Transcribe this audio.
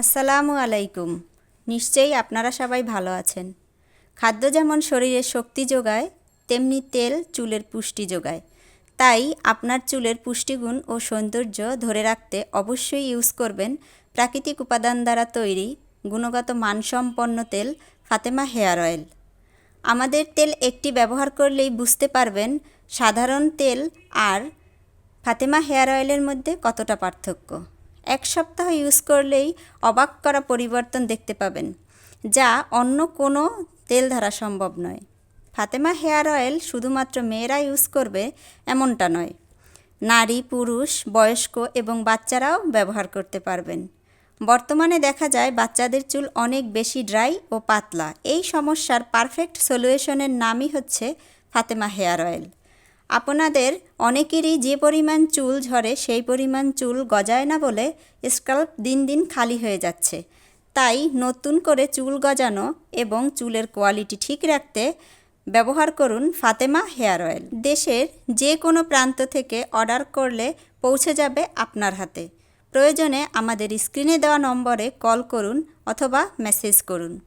আসসালামু আলাইকুম। নিশ্চয়ই আপনারা সবাই ভালো আছেন। খাদ্য যেমন শরীরে শক্তি যোগায়, তেমনি তেল চুলের পুষ্টি যোগায়। তাই আপনার চুলের পুষ্টিগুণ ও সৌন্দর্য ধরে রাখতে অবশ্যই ইউজ করবেন প্রাকৃতিক উপাদান দ্বারা তৈরি গুণগত মানসম্পন্ন তেল ফাতেমা হেয়ার অয়েল। আমাদের তেল একটি ব্যবহার করলেই বুঝতে পারবেন সাধারণ তেল আর ফাতেমা হেয়ার অয়েলের মধ্যে কতটা পার্থক্য। এক সপ্তাহ ইউজ করলেই অবাক করা পরিবর্তন দেখতে পাবেন, যা অন্য কোনো তেল ধারা সম্ভব নয়। ফাতেমা হেয়ার অয়েল শুধুমাত্র মেয়েরা ইউজ করবে এমনটা নয়, নারী, পুরুষ, বয়স্ক এবং বাচ্চারাও ব্যবহার করতে পারবেন। বর্তমানে দেখা যায় বাচ্চাদের চুল অনেক বেশি ড্রাই ও পাতলা। এই সমস্যার পারফেক্ট সলিউশনের নামই হচ্ছে ফাতেমা হেয়ার অয়েল। আপনাদের অনেকেরই যে পরিমাণ চুল ঝরে সেই পরিমাণ চুল গজায় না বলে স্কাল্প দিন দিন খালি হয়ে যাচ্ছে। তাই নতুন করে চুল গজানো এবং চুলের কোয়ালিটি ঠিক রাখতে ব্যবহার করুন ফাতেমা হেয়ার অয়েল। দেশের যে কোনো প্রান্ত থেকে অর্ডার করলে পৌঁছে যাবে আপনার হাতে। প্রয়োজনে আমাদের স্ক্রিনে দেওয়া নম্বরে কল করুন অথবা মেসেজ করুন।